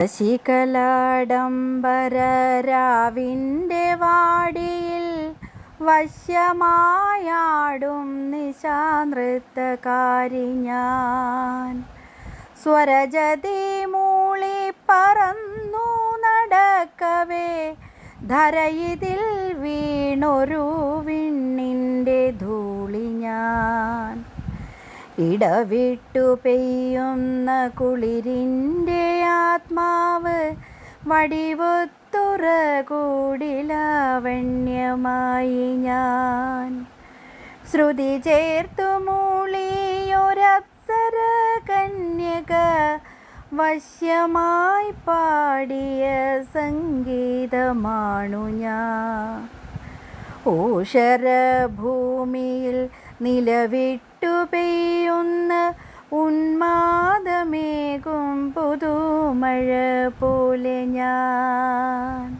ശശികലാഡംബരരാവിന്റെ വാടിയിൽ വശ്യമായാടും നിശാനൃത്തകാരി ഞാൻ സ്വരജതി മൂളി പറന്നു നടക്കവേ ധരയിതിൽ വീണൊരു വിണ്ണിന്റെ ധൂളി ഞാൻ ഇടവിട്ടു പെയ്യുന്ന കുളിരിന്റെ ആത്മാവ് വടിവുത്തുറ കൂടിലാവണ്യമായി ഞാൻ. ശ്രുതി ചേർത്തു മൂളിയൊരപ്സര കന്യക വശ്യമായി പാടിയ സംഗീതമാണു ഞാൻ. ഊഷരഭൂമിയിൽ നിലവിട്ടു പെയ്യുന്ന ഉന്മാദമേകും പുതുമഴ പോലെ ഞാൻ.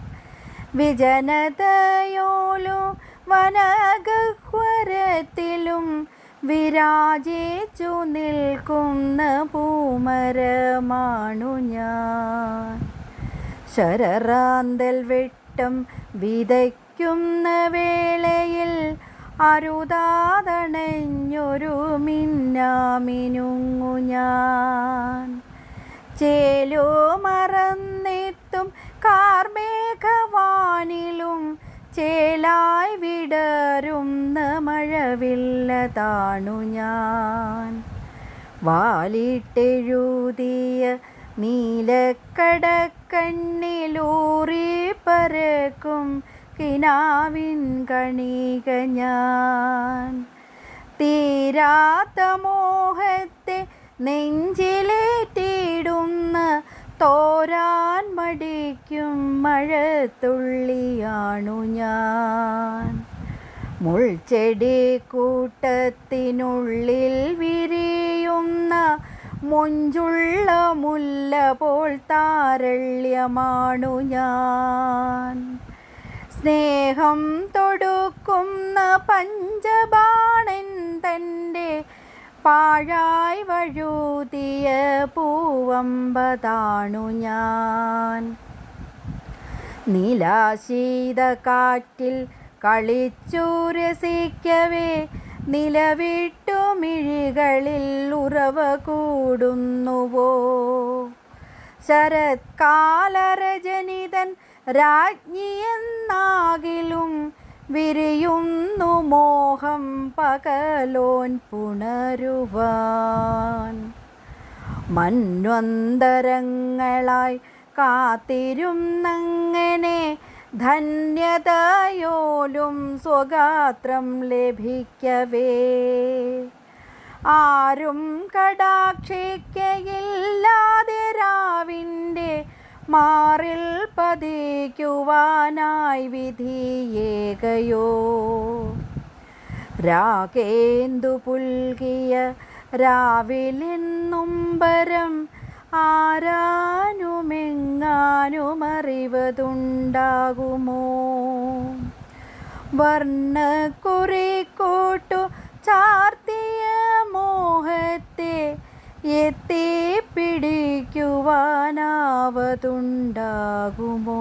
വിജനതയോലും വനഗഹ്വരത്തിലും വിരാജിച്ചു നിൽക്കുന്ന പൂമരമാണു ഞാൻ. ശരറാന്തൽ വെട്ടം വിതയ്ക്കുന്ന വേളയിൽ അരുതാതണഞ്ഞൊരു മിന്നാമിനുങ്ങു ഞാൻ. ചേലോ മറന്നെത്തും കാർമേഘവാനിലും ചേലായി വിടരുന്ന മഴവില്ല താണു ഞാൻ. വാലിട്ടെഴുതിയ നീലക്കടക്കണ്ണിലൂറി പരക്കും കിനാവിൻ കണിക ഞാൻ. തീരാത്ത മോഹത്തെ നെഞ്ചിലേറ്റിടുന്ന തോരാൻ മടിക്കും മഴത്തുള്ളിയാണു ഞാൻ. മുൾച്ചെടി കൂട്ടത്തിനുള്ളിൽ വിരിയുന്ന മുഞ്ചുള്ള മുല്ല പോൽ താരള്യമാണു ഞാൻ. സ്നേഹം തൊടുക്കുന്ന പഞ്ചബാണൻ തന്റെ പാഴായി വഴുതിയ പൂവമ്പതാണു ഞാൻ. നിലാശീത കാറ്റിൽ കളിച്ചു രസിക്കവേ നിലവിട്ടു മിഴികളിൽ ഉറവ കൂടുന്നുവോ? ശരത്കാലരജനിതൻ രാജ്ഞിയെന്നാകിലും വിരിയുന്നു മോഹം പകലോൻ പുണരുവാൻ. മന്വന്തരങ്ങളായി കാത്തിരുന്നങ്ങനെ ധന്യതയോലും സ്വഗാത്രം ലഭിക്കവേ. ആരും കടാക്ഷിക്കയില്ലാതെ രാവിന്റെ മാറിൽ പതിക്കുവാനായി വിധിയേകയോ? രാഗേന്ദു പുൽകിയ രാവിലെന്നുംബരം ആരാനുമെങ്ങാനുമറിവതുണ്ടാകുമോ? വർണക്കുറിക്കൂട്ടു എത്തിപ്പിടിക്കുവാനാവതുണ്ടാകുമോ